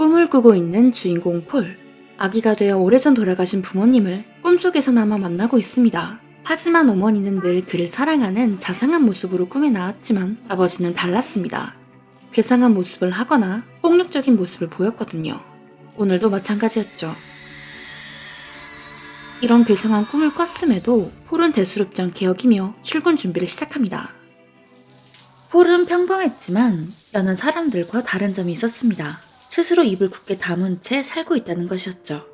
꿈을 꾸고 있는 주인공 폴. 아기가 되어 오래전 돌아가신 부모님을 꿈속에서나마 만나고 있습니다. 하지만 어머니는 늘 그를 사랑하는 자상한 모습으로 꿈에 나왔지만 아버지는 달랐습니다. 괴상한 모습을 하거나 폭력적인 모습을 보였거든요. 오늘도 마찬가지였죠. 이런 괴상한 꿈을 꿨음에도 폴은 대수롭지 않게 여기며 출근 준비를 시작합니다. 폴은 평범했지만 여는 사람들과 다른 점이 있었습니다. 스스로 입을 굳게 다문 채 살고 있다는 것이었죠.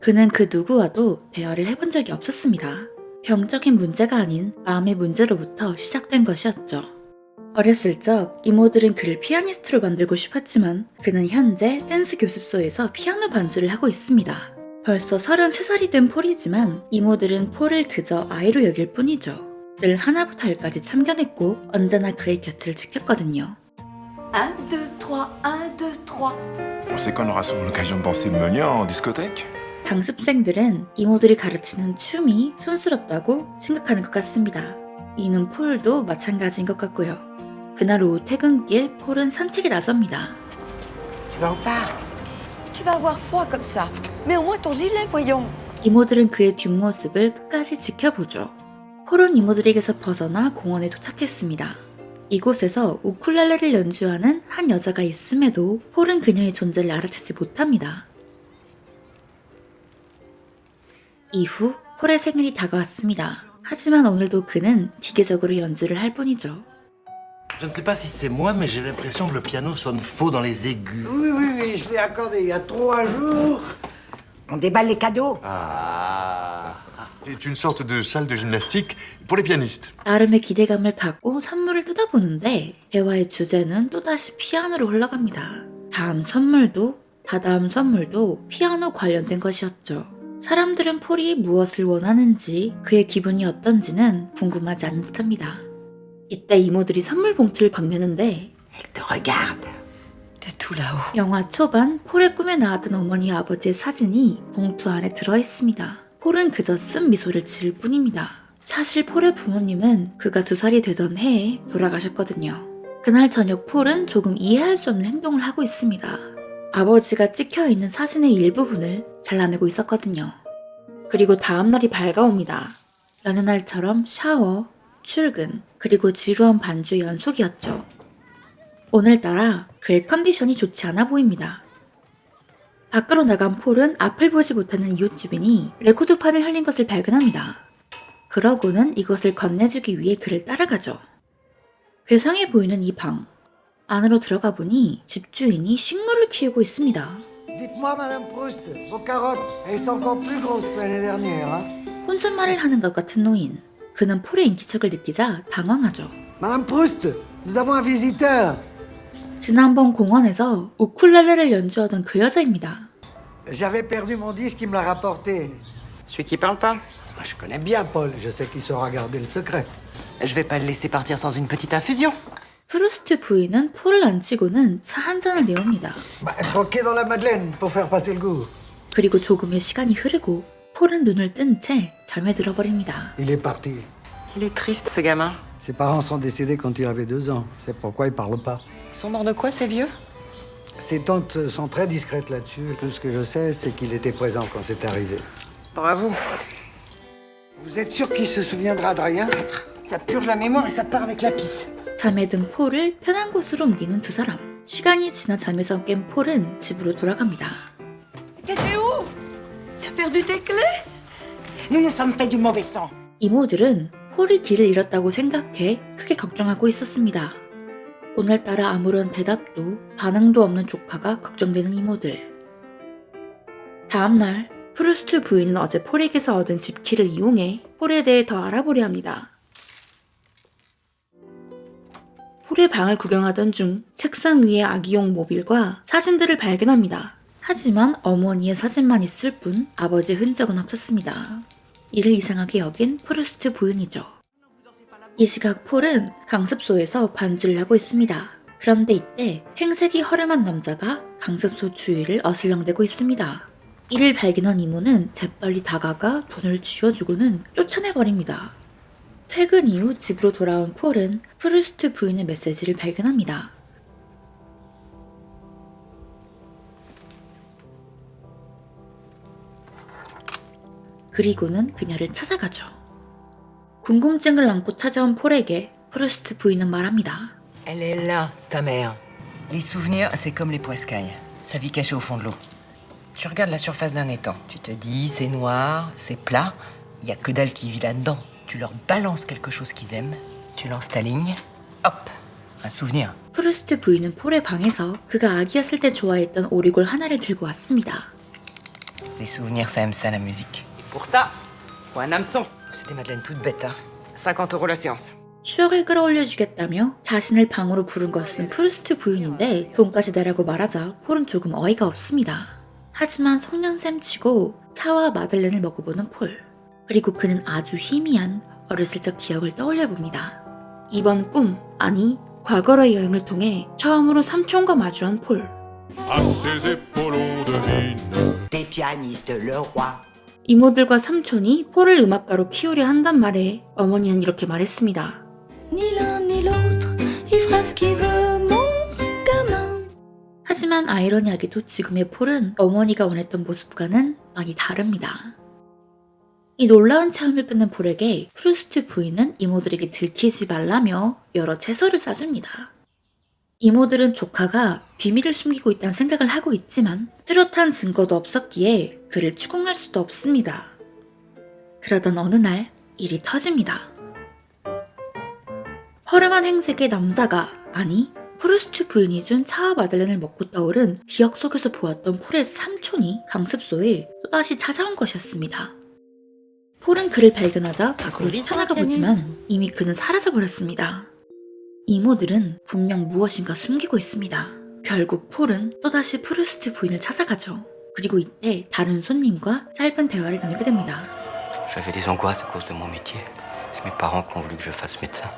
그는 그 누구와도 대화를 해본 적이 없었습니다. 병적인 문제가 아닌 마음의 문제로부터 시작된 것이었죠. 어렸을 적 이모들은 그를 피아니스트로 만들고 싶었지만 그는 현재 댄스 교습소에서 피아노 반주를 하고 있습니다. 벌써 33살이 된 폴이지만 이모들은 폴을 그저 아이로 여길 뿐이죠. 늘 하나부터 열까지 참견했고 언제나 그의 곁을 지켰거든요. 1, 2, 3, 1, 2, 3. Pensez qu'on aura souvent l'occasion de danser le meunier en discothèque 당습생들은 이모들이 가르치는 춤이 촌스럽다고 생각하는 것 같습니다. 이는 폴도 마찬가지인 것 같고요. 그날 오후 퇴근길 폴은 산책에 나섭니다. Tu vas au parc Tu vas avoir froid comme ça. Mais au moins ton gilet, voyons. 이모들은 그의 뒷모습을 끝까지 지켜보죠. 폴은 이모들에게서 벗어나 공원에 도착했습니다. 이곳에서 우쿨렐레를 연주하는 한 여자가 있음에도 폴은 그녀의 존재를 알아채지 못합니다. 이후 폴의 생일이 다가왔습니다. 하지만 오늘도 그는 기계적으로 연주를 할 뿐이죠. Je ne sais pas si c'est moi, mais j'ai l'impression que le piano sonne faux dans les aigus. Oui, oui, oui, je l'ai accordé il y a trois jours. On déballe les cadeaux Ah C'est une sorte de salle de gymnastique pour les pianistes. 나름의 기대감을 갖고 선물을 뜯어보는데 대화의 주제는 또다시 피아노로 흘러갑니다. 다음 선물도 다다음 선물도 피아노 관련된 것이었죠. 사람들은 폴이 무엇을 원하는지 그의 기분이 어떤지는 궁금하지 않은 듯합니다. 이때 이모들이 선물 봉투를 건네는데 Elle te regarde. De tout là-haut. 영화 초반 폴의 꿈에 나왔던 어머니 아버지의 사진이 봉투 안에 들어 있습니다. 폴은 그저 쓴 미소를 지을 뿐입니다. 사실 폴의 부모님은 그가 두 살이 되던 해에 돌아가셨거든요. 그날 저녁 폴은 조금 이해할 수 없는 행동을 하고 있습니다. 아버지가 찍혀 있는 사진의 일부분을 잘라내고 있었거든요. 그리고 다음날이 밝아옵니다. 여느 날처럼 샤워, 출근, 그리고 지루한 반주 연속이었죠. 오늘따라 그의 컨디션이 좋지 않아 보입니다. 밖으로 나간 폴은 앞을 보지 못하는 이웃 주민이 레코드판을 흘린 것을 발견합니다. 그러고는 이것을 건네주기 위해 그를 따라가죠. 괴상해 보이는 이 방. 안으로 들어가 보니 집주인이 식물을 키우고 있습니다. 혼잣말을 하는 것 같은 노인. 그는 폴의 인기척을 느끼자 당황하죠. Madame Proust, nous avons un visiteur. 지난번 공원에서 우쿨렐레를 연주하던 그 여자입니다. J'avais perdu mon disque, il me l'a rapporté. Celui qui parle pas Je connais bien Paul, je sais qu'il saura garder le secret. Je vais pas le laisser partir sans une petite infusion. 프루스트 부인은 폴을 안 치고는 차 한 잔을 내옵니다. Bah, croquez dans la madeleine pour faire passer le goût. 그리고 조금의 시간이 흐르고 폴은 눈을 뜬 채 잠에 들어버립니다. Il est parti. Il est triste ce gamin. Ses parents sont décédés quand il avait deux ans. C'est pourquoi il parle pas. Sont morts de quoi ces vieux Ses tantes sont très discrètes là-dessus. Tout ce que je sais, c'est qu'il était présent quand c'est arrivé. Bravo. Vous êtes sûr qu'il se souviendra de rien Ça purge la mémoire et ça part avec la pisse. 잠에 든 폴을 편한 곳으로 옮기는 두 사람. 시간이 지나 잠에서 깬 폴은 집으로 돌아갑니다. T'étais où T'as perdu tes clés Nous nous sommes fait du mauvais sang. 이모들은 폴이 길을 잃었다고 생각해 크게 걱정하고 있었습니다. 오늘따라 아무런 대답도 반응도 없는 조카가 걱정되는 이모들. 다음날 프루스트 부인은 어제 폴에게서 얻은 집키를 이용해 폴에 대해 더 알아보려 합니다. 폴의 방을 구경하던 중 책상 위에 아기용 모빌과 사진들을 발견합니다. 하지만 어머니의 사진만 있을 뿐 아버지의 흔적은 없었습니다. 이를 이상하게 여긴 프루스트 부인이죠. 이 시각 폴은 강습소에서 반주를 하고 있습니다. 그런데 이때 행색이 허름한 남자가 강습소 주위를 어슬렁대고 있습니다. 이를 발견한 이모는 재빨리 다가가 돈을 쥐어주고는 쫓아내버립니다. 퇴근 이후 집으로 돌아온 폴은 프루스트 부인의 메시지를 발견합니다. 그리고는 그녀를 찾아가죠. 궁금증을 안고 찾아온 폴에게 프루스트 부인은 말합니다. Elle est là, ta mère. Les souvenirs, c'est comme les poiscailles. Ça vit caché au fond de l'eau. Tu regardes la surface d'un étang. Tu te dis, c'est noir, c'est plat. Il y a que dalle qui vit là-dedans. Tu leur balances quelque chose qu'ils aiment. Tu lances ta ligne. Hop, un souvenir. 프루스트 부인은 폴의 방에서 그가 아기였을 때 좋아했던 오리골 하나를 들고 왔습니다. Les souvenirs, ça aime ça, la musique. Pour ça, faut un hameçon. C'est des madeleines toutes bêtes, hein. 50 euros la séance. 추억을 끌어올려 주겠다며 자신을 방으로 부른 것은 프루스트 부인인데 돈까지 내라고 말하자 폴은 조금 어이가 없습니다. 하지만 속년샘 치고 차와 마들렌을 먹어보는 폴. 그리고 그는 아주 희미한 어렸을 적 기억을 떠올려 봅니다. 이번 꿈, 아니 과거의 여행을 통해 처음으로 삼촌과 마주한 폴. à ses épaules on devine Des pianistes, le roi. 이모들과 삼촌이 폴을 음악가로 키우려 한단 말에 어머니는 이렇게 말했습니다. 하지만 아이러니하게도 지금의 폴은 어머니가 원했던 모습과는 많이 다릅니다. 이 놀라운 체험을 끝낸 폴에게 프루스트 부인은 이모들에게 들키지 말라며 여러 채소를 싸줍니다. 이모들은 조카가 비밀을 숨기고 있다는 생각을 하고 있지만 뚜렷한 증거도 없었기에 그를 추궁할 수도 없습니다. 그러던 어느 날 일이 터집니다. 허름한 행색의 남자가 아니 프루스트 부인이 준 차와 마들렌을 먹고 떠오른 기억 속에서 보았던 폴의 삼촌이 강습소에 또다시 찾아온 것이었습니다. 폴은 그를 발견하자 밖으로 뛰쳐나가 보지만 이미 그는 사라져 버렸습니다. 이모들은 분명 무엇인가 숨기고 있습니다. 결국 폴은 또다시 프루스트 부인을 찾아가죠. 그리고 이때 다른 손님과 짧은 대화를 나누게 됩니다. J'avais des angoisses à cause de mon métier. C'est mes parents qui ont voulu que je fasse médecin.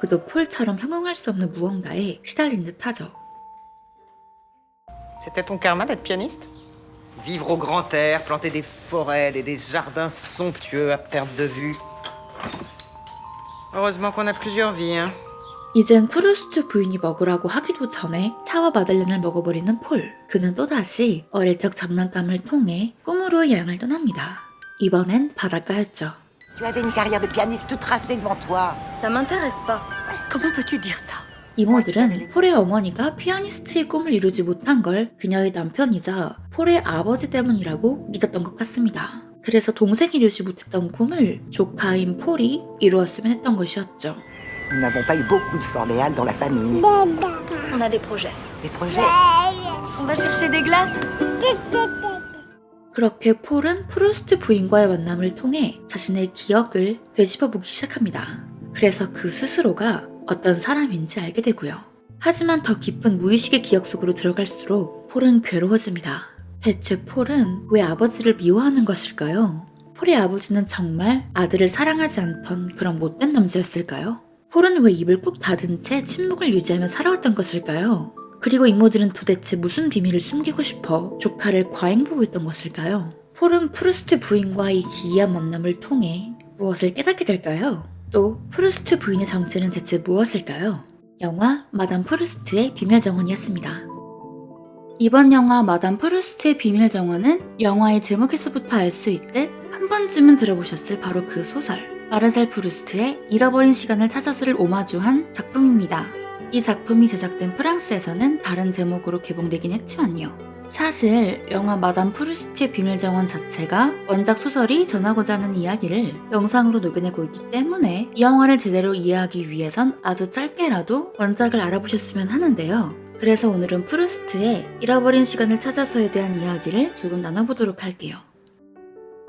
그도 폴처럼 형용할 수 없는 무언가에 시달린 듯하죠. C'était ton karma d'être pianiste Vivre au grand air, planter des forêts, des, des jardins somptueux à perte de vue. Heureusement qu'on a plusieurs vies, hein. 이젠 프루스트 부인이 먹으라고 하기도 전에 차와 마들렌을 먹어버리는 폴. 그는 또다시 어릴 적 장난감을 통해 꿈으로 여행을 떠납니다. 이번엔 바닷가였죠. Tu avais une carrière de pianiste toute tracée devant toi. Ça m'intéresse pas. Comment peux-tu dire ça 이모들은 폴의 어머니가 피아니스트의 꿈을 이루지 못한 걸 그녀의 남편이자 폴의 아버지 때문이라고 믿었던 것 같습니다. 그래서 동생이 이루지 못했던 꿈을 조카인 폴이 이루었으면 했던 것이었죠. Nous n'avons pas eu beaucoup de Fordéal dans la famille. On a des projets. Des projets On va chercher des glaces. 그렇게 폴은 프루스트 부인과의 만남을 통해 자신의 기억을 되짚어보기 시작합니다. 그래서 그 스스로가 어떤 사람인지 알게 되고요. 하지만 더 깊은 무의식의 기억 속으로 들어갈수록 폴은 괴로워집니다. 대체 폴은 왜 아버지를 미워하는 것일까요? 폴의 아버지는 정말 아들을 사랑하지 않던 그런 못된 남자였을까요? 폴은 왜 입을 꾹 닫은 채 침묵을 유지하며 살아왔던 것일까요? 그리고 이모들은 도대체 무슨 비밀을 숨기고 싶어 조카를 과잉보호했던 것일까요? 폴은 프루스트 부인과 이 기이한 만남을 통해 무엇을 깨닫게 될까요? 또 프루스트 부인의 정체는 대체 무엇일까요? 영화 마담 프루스트의 비밀 정원이었습니다. 이번 영화 마담 프루스트의 비밀 정원은 영화의 제목에서부터 알 수 있듯 한 번쯤은 들어보셨을 바로 그 소설 마르셀 프루스트의 잃어버린 시간을 찾아서를 오마주한 작품입니다. 이 작품이 제작된 프랑스에서는 다른 제목으로 개봉되긴 했지만요. 사실 영화 마담 프루스트의 비밀 정원 자체가 원작 소설이 전하고자 하는 이야기를 영상으로 녹여내고 있기 때문에 이 영화를 제대로 이해하기 위해선 아주 짧게라도 원작을 알아보셨으면 하는데요. 그래서 오늘은 프루스트의 잃어버린 시간을 찾아서에 대한 이야기를 조금 나눠보도록 할게요.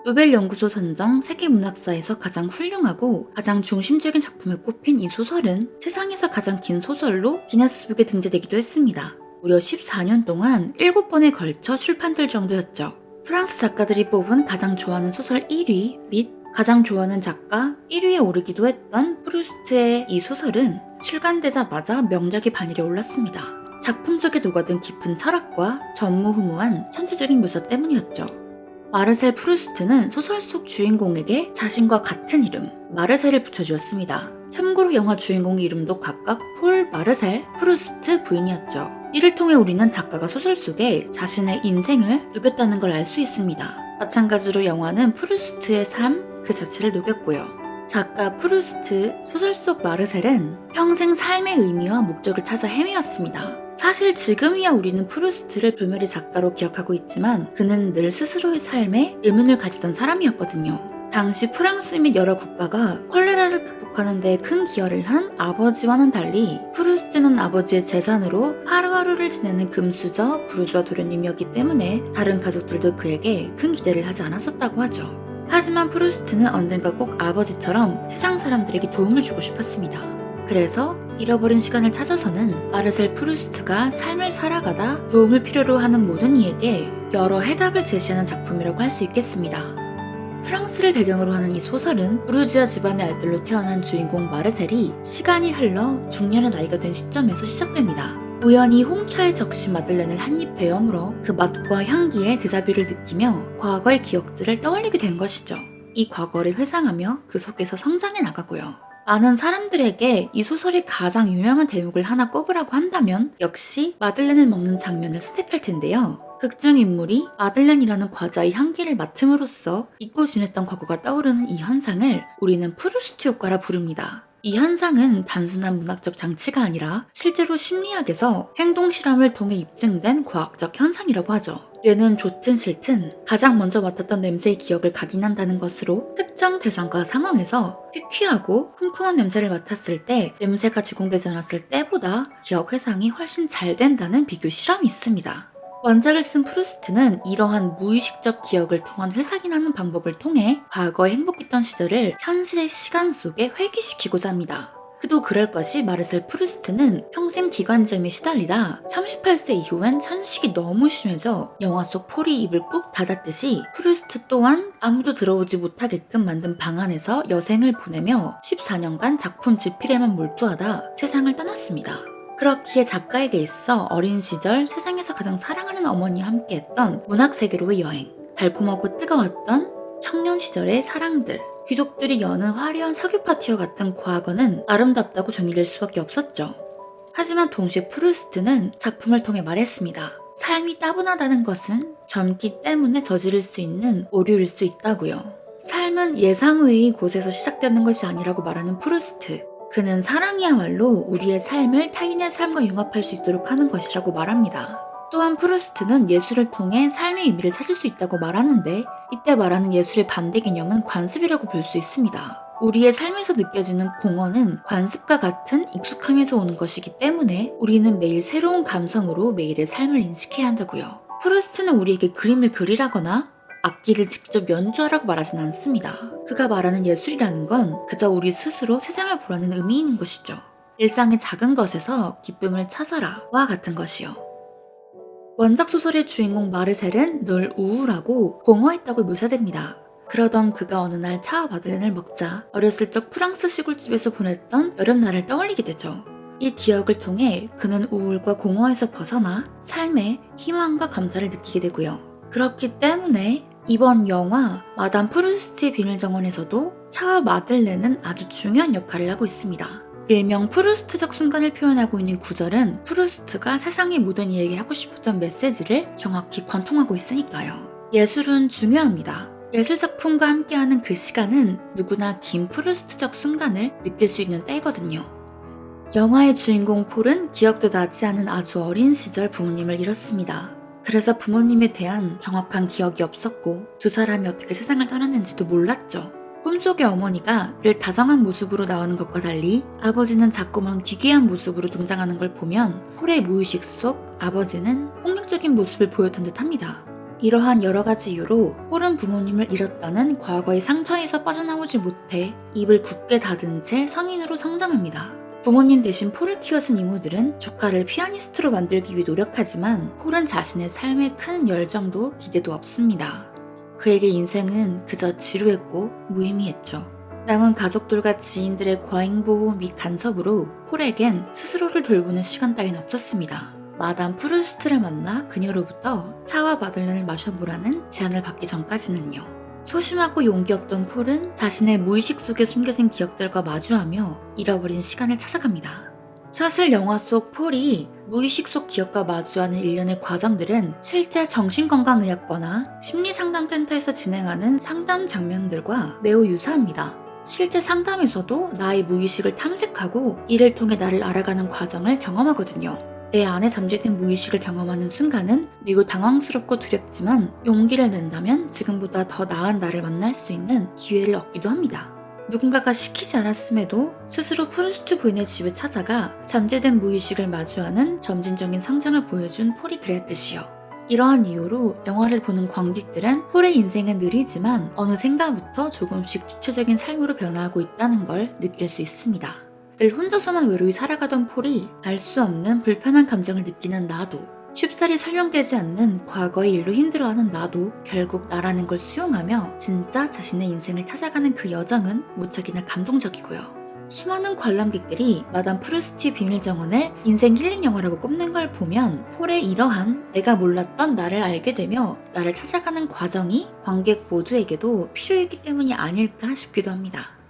노벨 연구소 선정 세계 문학사에서 가장 훌륭하고 가장 중심적인 작품에 꼽힌 이 소설은 세상에서 가장 긴 소설로 기네스북에 등재되기도 했습니다. 무려 14년 동안 7번에 걸쳐 출판될 정도였죠. 프랑스 작가들이 뽑은 가장 좋아하는 소설 1위 및 가장 좋아하는 작가 1위에 오르기도 했던 프루스트의 이 소설은 출간되자마자 명작의 반열에 올랐습니다. 작품 속에 녹아든 깊은 철학과 전무후무한 천재적인 묘사 때문이었죠. 마르셀 프루스트는 소설 속 주인공에게 자신과 같은 이름, 마르셀을 붙여주었습니다. 참고로 영화 주인공의 이름도 각각 폴 마르셀, 프루스트 부인이었죠. 이를 통해 우리는 작가가 소설 속에 자신의 인생을 녹였다는 걸 알 수 있습니다. 마찬가지로 영화는 프루스트의 삶 그 자체를 녹였고요. 작가 프루스트 소설 속 마르셀은 평생 삶의 의미와 목적을 찾아 헤매었습니다. 사실 지금이야 우리는 프루스트를 불멸의 작가로 기억하고 있지만 그는 늘 스스로의 삶에 의문을 가지던 사람이었거든요. 당시 프랑스 및 여러 국가가 콜레라를 극복하는 데 큰 기여를 한 아버지와는 달리 프루스트는 아버지의 재산으로 하루하루를 지내는 금수저 부르주아 도련님이었기 때문에 다른 가족들도 그에게 큰 기대를 하지 않았었다고 하죠. 하지만 프루스트는 언젠가 꼭 아버지처럼 세상 사람들에게 도움을 주고 싶었습니다. 그래서 잃어버린 시간을 찾아서는 마르셀 프루스트가 삶을 살아가다 도움을 필요로 하는 모든 이에게 여러 해답을 제시하는 작품이라고 할 수 있겠습니다. 프랑스를 배경으로 하는 이 소설은 부르지아 집안의 아들로 태어난 주인공 마르셀이 시간이 흘러 중년의 나이가 된 시점에서 시작됩니다. 우연히 홍차에 적신 마들렌을 한입 베어물어 그 맛과 향기에 데자뷰를 느끼며 과거의 기억들을 떠올리게 된 것이죠. 이 과거를 회상하며 그 속에서 성장해 나가고요. 많은 사람들에게 이 소설이 가장 유명한 대목을 하나 꼽으라고 한다면 역시 마들렌을 먹는 장면을 선택할 텐데요. 극중 인물이 마들렌이라는 과자의 향기를 맡음으로써 잊고 지냈던 과거가 떠오르는 이 현상을 우리는 프루스트 효과라 부릅니다. 이 현상은 단순한 문학적 장치가 아니라 실제로 심리학에서 행동 실험을 통해 입증된 과학적 현상이라고 하죠. 뇌는 좋든 싫든 가장 먼저 맡았던 냄새의 기억을 각인한다는 것으로 특정 대상과 상황에서 퀴퀴하고 풍부한 냄새를 맡았을 때 냄새가 제공되지 않았을 때보다 기억 회상이 훨씬 잘 된다는 비교 실험이 있습니다. 원작을 쓴 프루스트는 이러한 무의식적 기억을 통한 회상이라는 방법을 통해 과거에 행복했던 시절을 현실의 시간 속에 회귀시키고자 합니다. 그도 그럴 것이 마르셀 프루스트는 평생 기관점에 시달리다 38세 이후엔 천식이 너무 심해져 영화 속 폴이 입을 꾹 닫았듯이 프루스트 또한 아무도 들어오지 못하게끔 만든 방 안에서 여생을 보내며 14년간 작품 집필에만 몰두하다 세상을 떠났습니다. 그렇기에 작가에게 있어 어린 시절 세상에서 가장 사랑하는 어머니와 함께했던 문학 세계로의 여행, 달콤하고 뜨거웠던 청년 시절의 사랑들, 귀족들이 여는 화려한 석유 파티와 같은 과거는 아름답다고 정의될 수밖에 없었죠. 하지만 동시에 프루스트는 작품을 통해 말했습니다. 삶이 따분하다는 것은 젊기 때문에 저지를 수 있는 오류일 수 있다고요. 삶은 예상 외의 곳에서 시작되는 것이 아니라고 말하는 프루스트. 그는 사랑이야말로 우리의 삶을 타인의 삶과 융합할 수 있도록 하는 것이라고 말합니다. 또한 프루스트는 예술을 통해 삶의 의미를 찾을 수 있다고 말하는데 이때 말하는 예술의 반대 개념은 관습이라고 볼 수 있습니다. 우리의 삶에서 느껴지는 공허는 관습과 같은 익숙함에서 오는 것이기 때문에 우리는 매일 새로운 감성으로 매일의 삶을 인식해야 한다고요. 프루스트는 우리에게 그림을 그리라거나 악기를 직접 연주하라고 말하진 않습니다. 그가 말하는 예술이라는 건 그저 우리 스스로 세상을 보라는 의미인 것이죠. 일상의 작은 것에서 기쁨을 찾아라와 같은 것이요. 원작 소설의 주인공 마르셀은 늘 우울하고 공허했다고 묘사됩니다. 그러던 그가 어느 날 차와 마들렌을 먹자 어렸을 적 프랑스 시골집에서 보냈던 여름날을 떠올리게 되죠. 이 기억을 통해 그는 우울과 공허에서 벗어나 삶에 희망과 감사를 느끼게 되고요. 그렇기 때문에 이번 영화 마담 프루스트의 비밀 정원에서도 차와 마들렌은 아주 중요한 역할을 하고 있습니다. 일명 프루스트적 순간을 표현하고 있는 구절은 프루스트가 세상의 모든 이에게 하고 싶었던 메시지를 정확히 관통하고 있으니까요. 예술은 중요합니다. 예술 작품과 함께하는 그 시간은 누구나 긴 프루스트적 순간을 느낄 수 있는 때이거든요. 영화의 주인공 폴은 기억도 나지 않은 아주 어린 시절 부모님을 잃었습니다. 그래서 부모님에 대한 정확한 기억이 없었고 두 사람이 어떻게 세상을 떠났는지도 몰랐죠. 꿈속의 어머니가 늘 다정한 모습으로 나오는 것과 달리 아버지는 자꾸만 기괴한 모습으로 등장하는 걸 보면 폴의 무의식 속 아버지는 폭력적인 모습을 보였던 듯 합니다. 이러한 여러 가지 이유로 폴은 부모님을 잃었다는 과거의 상처에서 빠져나오지 못해 입을 굳게 닫은 채 성인으로 성장합니다. 부모님 대신 폴을 키워준 이모들은 조카를 피아니스트로 만들기 위해 노력하지만 폴은 자신의 삶에 큰 열정도 기대도 없습니다. 그에게 인생은 그저 지루했고 무의미했죠. 남은 가족들과 지인들의 과잉보호 및 간섭으로 폴에겐 스스로를 돌보는 시간 따윈 없었습니다. 마담 프루스트를 만나 그녀로부터 차와 마들렌을 마셔보라는 제안을 받기 전까지는요. 소심하고 용기 없던 폴은 자신의 무의식 속에 숨겨진 기억들과 마주하며 잃어버린 시간을 찾아갑니다. 사실 영화 속 폴이 무의식 속 기억과 마주하는 일련의 과정들은 실제 정신건강의학과나 심리상담 센터에서 진행하는 상담 장면들과 매우 유사합니다. 실제 상담에서도 나의 무의식을 탐색하고 이를 통해 나를 알아가는 과정을 경험하거든요. 내 안에 잠재된 무의식을 경험하는 순간은 매우 당황스럽고 두렵지만 용기를 낸다면 지금보다 더 나은 나를 만날 수 있는 기회를 얻기도 합니다. 누군가가 시키지 않았음에도 스스로 프루스트 부인의 집에 찾아가 잠재된 무의식을 마주하는 점진적인 성장을 보여준 폴이 그랬듯이요. 이러한 이유로 영화를 보는 관객들은 폴의 인생은 느리지만 어느 생각부터 조금씩 주체적인 삶으로 변화하고 있다는 걸 느낄 수 있습니다. 늘 혼자서만 외로이 살아가던 폴이 알 수 없는 불편한 감정을 느끼는 나도 쉽사리 설명되지 않는 과거의 일로 힘들어하는 나도 결국 나라는 걸 수용하며 진짜 자신의 인생을 찾아가는 그 여정은 무척이나 감동적이고요. 수많은 관람객들이 마담 프루스티의 비밀 정원을 인생 힐링 영화라고 꼽는 걸 보면 폴의 이러한 내가 몰랐던 나를 알게 되며 나를 찾아가는 과정이 관객 모두에게도 필요했기 때문이 아닐까 싶기도 합니다.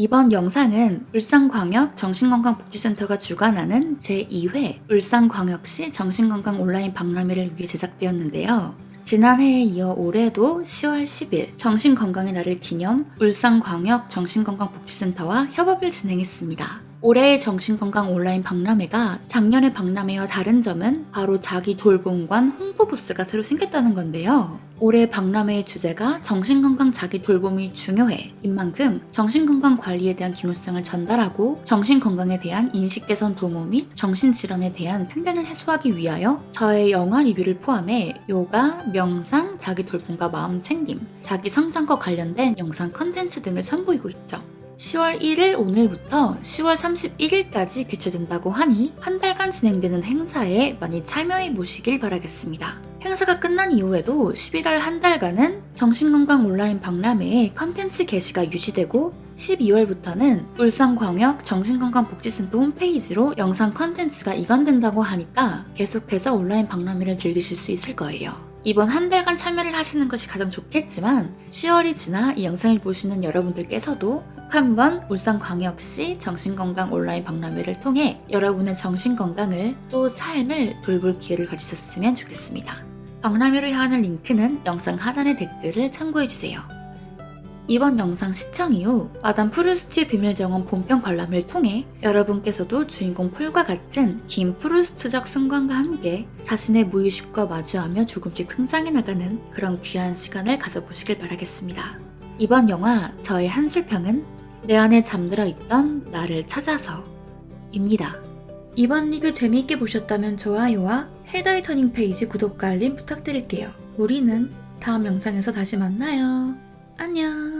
이번 영상은 울산광역 정신건강복지센터가 주관하는 제2회 울산광역시 정신건강 온라인 박람회를 위해 제작되었는데요. 지난해에 이어 올해도 10월 10일 정신건강의 날을 기념 울산광역 정신건강복지센터와 협업을 진행했습니다. 올해의 정신건강 온라인 박람회가 작년의 박람회와 다른 점은 바로 자기 돌봄관 홍보 부스가 새로 생겼다는 건데요. 올해 박람회의 주제가 정신건강 자기 돌봄이 중요해 인 만큼 정신건강 관리에 대한 중요성을 전달하고 정신건강에 대한 인식 개선 도모 및 정신질환에 대한 편견을 해소하기 위하여 저의 영화 리뷰를 포함해 요가, 명상, 자기 돌봄과 마음 챙김, 자기 성장과 관련된 영상 컨텐츠 등을 선보이고 있죠. 10월 1일 오늘부터 10월 31일까지 개최된다고 하니 한 달간 진행되는 행사에 많이 참여해 보시길 바라겠습니다. 행사가 끝난 이후에도 11월 한 달간은 정신건강 온라인 박람회에 컨텐츠 게시가 유지되고 12월부터는 울산광역 정신건강복지센터 홈페이지로 영상 컨텐츠가 이관된다고 하니까 계속해서 온라인 박람회를 즐기실 수 있을 거예요. 이번 한 달간 참여를 하시는 것이 가장 좋겠지만 10월이 지나 이 영상을 보시는 여러분들께서도 꼭 한번 울산광역시 정신건강 온라인 박람회를 통해 여러분의 정신건강을 또 삶을 돌볼 기회를 가지셨으면 좋겠습니다. 박람회로 향하는 링크는 영상 하단의 댓글을 참고해주세요. 이번 영상 시청 이후 마담 프루스트의 비밀 정원 본편 관람을 통해 여러분께서도 주인공 폴과 같은 긴 프루스트적 순간과 함께 자신의 무의식과 마주하며 조금씩 성장해 나가는 그런 귀한 시간을 가져보시길 바라겠습니다. 이번 영화 저의 한 줄평은 내 안에 잠들어 있던 나를 찾아서입니다. 이번 리뷰 재미있게 보셨다면 좋아요와 헤더의 터닝 페이지 구독과 알림 부탁드릴게요. 우리는 다음 영상에서 다시 만나요. 안녕.